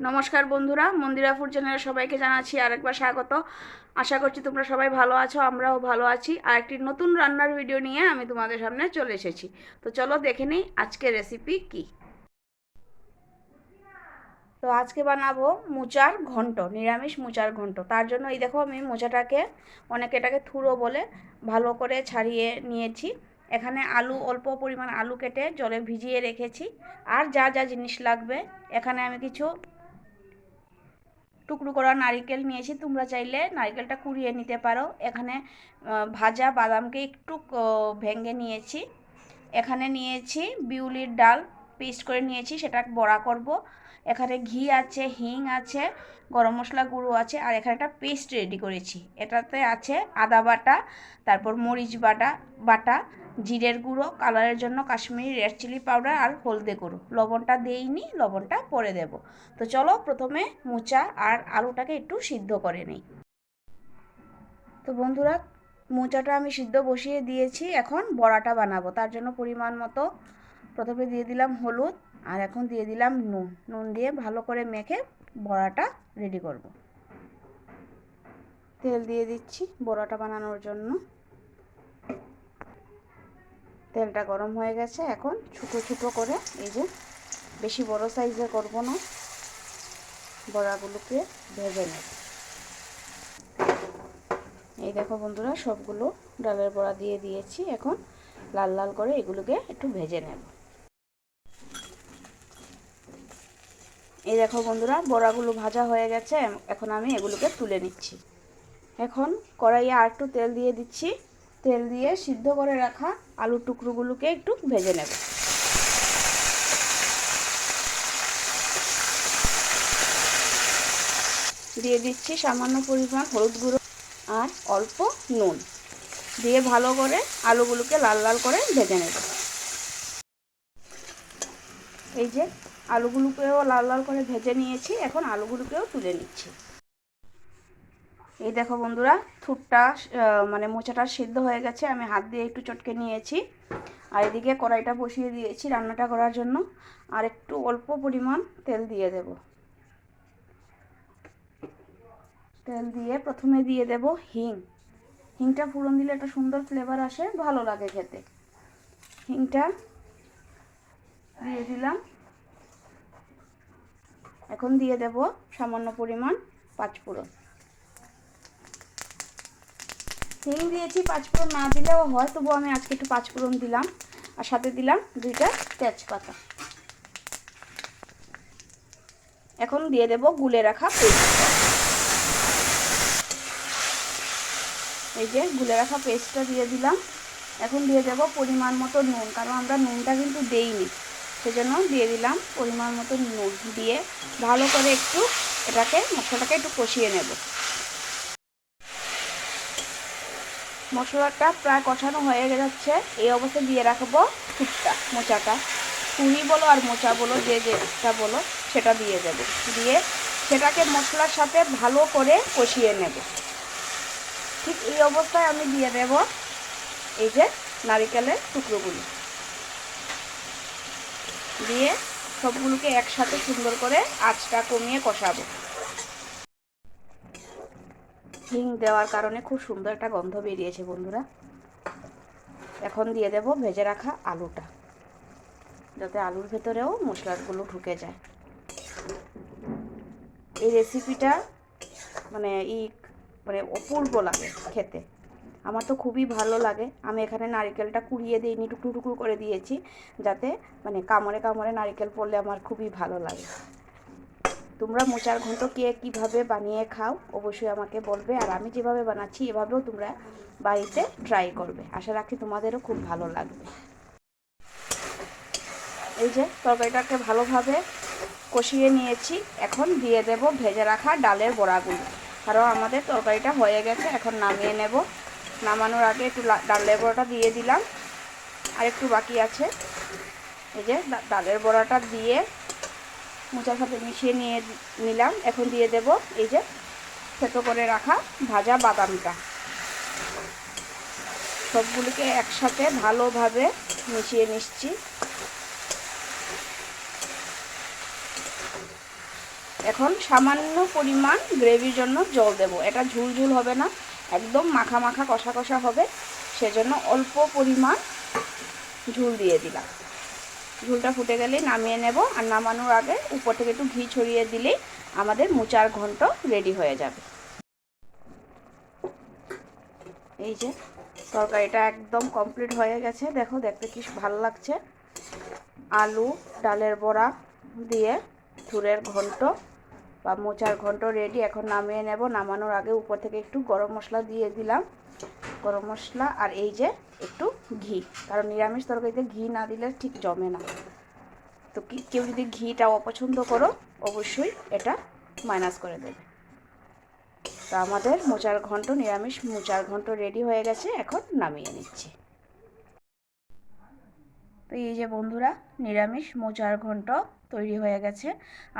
নমস্কার বন্ধুরা, মন্দিরা ফুড চ্যানেলে সবাইকে জানাচ্ছি আরেকবার স্বাগত। আশা করছি তোমরা সবাই ভালো আছো, আমরাও ভালো আছি। আর একটি নতুন রান্নার ভিডিও নিয়ে আমি তোমাদের সামনে চলে এসেছি। তো চলো দেখে নিই আজকে রেসিপি কি। তো আজকে বানাবো মোচার ঘন্ট, নিরামিষ মোচার ঘন্ট। তার জন্য এই দেখো আমি মোচাটাকে অনেকে এটাকে থুরো বলে ভালো করে ছাড়িয়ে নিয়েছি। এখানে আলু, অল্প পরিমাণ আলু কেটে জলে ভিজিয়ে রেখেছি। আর যা যা জিনিস লাগবে, এখানে আমি কিছু টুকরো করা নারিকেল নিয়েছি, তোমরা চাইলে নারিকেলটা কুড়িয়ে নিতে পারো। এখানে ভাজা বাদামকে একটু ভেঙে নিয়েছি। এখানে নিয়েছি বিউলির ডাল। পেস্ট করে নিয়েছি, সেটা বড়া করব। এখানে ঘি আছে, হিং আছে, গরম মশলা গুঁড়ো আছে, আর এখানে একটা পেস্ট রেডি করেছি। এটাতে আছে আদা বাটা, তারপর মরিচ বাটা বাটা, জিরের গুঁড়ো, কালারের জন্য কাশ্মীরি রেড চিলি পাউডার আর হলদে গুঁড়ো। লবণটা দেইনি, লবণটা পরে দেব। তো চলো প্রথমে মোচা আর আলুটাকে একটু সিদ্ধ করে নিই। তো বন্ধুরা, মোচাটা আমি সিদ্ধ বসিয়ে দিয়েছি, এখন বড়াটা বানাবো। তার জন্য পরিমাণ মতো প্রথমে দিয়ে দিলাম হলুদ আর এখন দিয়ে দিলাম নুন। নুন দিয়ে ভালো করে মেখে বড়াটা রেডি করব। তেল দিয়ে দিচ্ছি বড়াটা বানানোর জন্য। তেলটা গরম হয়ে গেছে। এখন ছোটো ছোটো করে এই যে বেশি বড় সাইজে করব না। বড়াগুলোকে ভেজে নেব। এই দেখো বন্ধুরা, সবগুলো ডালের বড়া দিয়ে দিয়েছি। এখন লাল লাল করে এগুলোকে একটু ভেজে নেব। এই দেখো বন্ধুরা, বড়াগুলো ভাজা হয়ে গেছে। এখন আমি এগুলোকে তুলে নিচ্ছি। এখন কড়াইয়ে আর একটু তেল দিয়ে দিচ্ছি। তেল দিয়ে সিদ্ধ করে রাখা আলুর টুকরোগুলোকে একটু ভেজে নেব। দিয়ে দিচ্ছি সামান্য পরিমাণ হলুদ গুঁড়ো আর অল্প নুন। দিয়ে ভালো করে আলুগুলোকে লাল লাল করে ভেজে নেব। এই যে আলুগুলোকেও লাল লাল করে ভেজে নিয়েছি, এখন আলুগুলোকেও তুলে নিচ্ছি। এই দেখো বন্ধুরা থুটটা মানে মোচাটা সিদ্ধ হয়ে গেছে, আমি হাত দিয়ে একটু চটকে নিয়েছি। আর এদিকে কড়াইটা বসিয়ে দিয়েছি রান্নাটা করার জন্য, আর একটু অল্প পরিমাণ তেল দিয়ে দেব। তেল দিয়ে প্রথমে দিয়ে দেব হিং। হিংটা ফুরন দিলে একটা সুন্দর ফ্লেভার আসে, ভালো লাগে খেতে। হিংটা দিয়ে দিলাম। এখন দিয়ে দেব সামান্য পরিমাণ পাঁচফোড়ন হিং দিয়েছি পাঁচফোড়ন না দিলেও হয়, তবু আমি আজকে একটু পাঁচফোড়ন দিলাম আর সাথে দিলাম দুইটা তেজপাতা। এখন দিয়ে দেব গুলে রাখা পেস্ট এই যে গুলে রাখা পেস্টটা দিয়ে দিলাম। এখন দিয়ে দেব পরিমাণ মতো নুন, কারণ আমরা নুনটা কিন্তু দেইনি। সেজন্য দিয়ে দিলাম পরিমাণ মতো নুন দিয়ে ভালো করে একটু এটাকে, মশলাটাকে একটু কষিয়ে নেব। মশলাটা প্রায় কষানো হয়ে যাচ্ছে এই অবস্থায় দিয়ে রাখব ফুটটা, মোচাটা। পুরি বলো আর মোচা বলো, যে যেটা বলো, সেটা দিয়ে দেব। দিয়ে সেটাকে মশলার সাথে ভালো করে কষিয়ে নেব। ঠিক এই অবস্থায় আমি দিয়ে দেব এই যে নারিকেলের টুকরোগুলো। দিয়ে সবগুলোকে একসাথে সুন্দর করে আঁচটা কমিয়ে কষাবো। হিং দেওয়ার কারণে খুব সুন্দর একটা গন্ধ বেরিয়েছে বন্ধুরা। এখন দিয়ে দেব ভেজে রাখা আলুটা, যাতে আলুর ভেতরেও মশলাগুলো ঢুকে যায়। এই রেসিপিটা মানে ই মানে অপূর্ব লাগে খেতে। আমার তো খুবই ভালো লাগে। আমি এখানে নারিকেলটা কুড়িয়ে দিইনি, টুকরো টুকরো করে দিয়েছি যাতে মানে কামড়ে কামড়ে নারিকেল পড়লে আমার খুবই ভালো লাগে। তোমরা মোচার ঘন্ট কে কীভাবে বানিয়ে খাও অবশ্যই আমাকে বলবে। আর আমি যেভাবে বানাচ্ছি এভাবেও তোমরা বাড়িতে ট্রাই করবে। আশা রাখি তোমাদেরও খুব ভালো লাগবে। এই যে তরকারিটাকে ভালোভাবে কষিয়ে নিয়েছি। এখন দিয়ে দেব ভেজে রাখা ডালের বড়াগুলো। কারণ আমাদের তরকারিটা হয়ে গেছে, এখন নামিয়ে নেব। নামানোর আগে একটু ডালের বড়াটা দিয়ে দিলাম। আর একটু বাকি আছে। এই যে ডালের বড়াটা দিয়ে মোচার সাথে মিশিয়ে নিয়ে নিলাম। এখন দিয়ে দেব এই যে থেতো করে রাখা ভাজা বাদামটা। সবগুলিকে একসাথে ভালোভাবে মিশিয়ে নিচ্ছি। এখন সামান্য পরিমাণ গ্রেভির জন্য জল দেব। এটা ঝুল ঝুল হবে না। একদম মাখা মাখা কষা কষা হবে, সেজন্য অল্প পরিমাণ ঝুল দিয়ে দিলাম। ঝুলটা ফুটে গেলেই নামিয়ে নেব, আর নামানোর আগে উপর থেকে একটু ঘি ছড়িয়ে দিলেই আমাদের মোচার ঘন্ট রেডি হয়ে যাবে। এই যে তরকারিটা একদম কমপ্লিট হয়ে গেছে, দেখো দেখতে কি ভালো লাগছে। আলু, ডালের বড়া দিয়ে থুরের ঘন্ট বা মোচার ঘন্ট রেডি এখন নামিয়ে নেব। নামানোর আগে উপর থেকে একটু গরম মশলা দিয়ে দিলাম। গরম মশলা আর এই যে একটু ঘি। কারণ নিরামিষ তরকারিতে ঘি না দিলে ঠিক জমে না। তো কেউ যদি ঘিটা অপছন্দ করো, অবশ্যই এটা মাইনাস করে দেবে। তো আমাদের মোচার ঘন্ট, নিরামিষ মোচার ঘন্ট রেডি হয়ে গেছে। এখন নামিয়ে নিচ্ছি। তো এই যে বন্ধুরা, নিরামিষ মোচার ঘন্ট তৈরি হয়ে গেছে।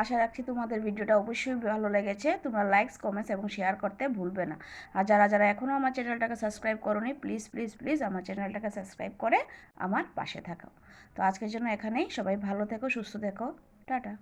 আশা রাখছি তোমাদের ভিডিওটা অবশ্যই ভালো লেগেছে। তোমরা লাইকস কমেন্টস এবং শেয়ার করতে ভুলবে না। আর যারা যারা এখনও আমার চ্যানেলটাকে সাবস্ক্রাইব করোনি প্লিজ প্লিজ প্লিজ আমার চ্যানেলটাকে সাবস্ক্রাইব করে আমার পাশে থাকো। তো আজকের জন্য এখানেই। সবাই ভালো থেকো, সুস্থ থেকো। টাটা।